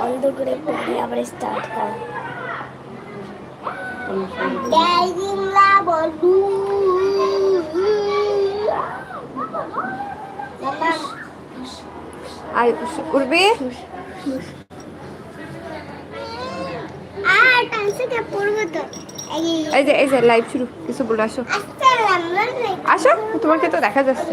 বন্ধ করে পরে আবার স্টার্ট কর। আয় উঠবি। এই যে এই যে লাইভ শুরু। কিছু বলে আসো। আসো তোমাকে তো দেখা যাচ্ছে।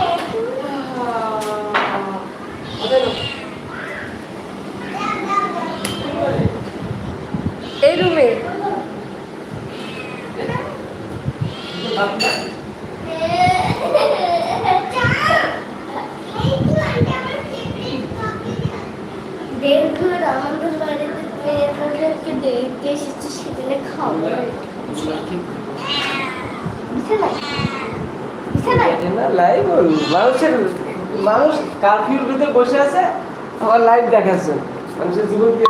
এই রুমে আমাদের বাড়িতে মেয়েদেরকে দেখতে এসেছে সেখানে বিছানায় লাইভ মানুষের মানুষ কারফিউর ভিতরে বসে আছে আবার লাইট দেখাচ্ছে। মানুষের জীবন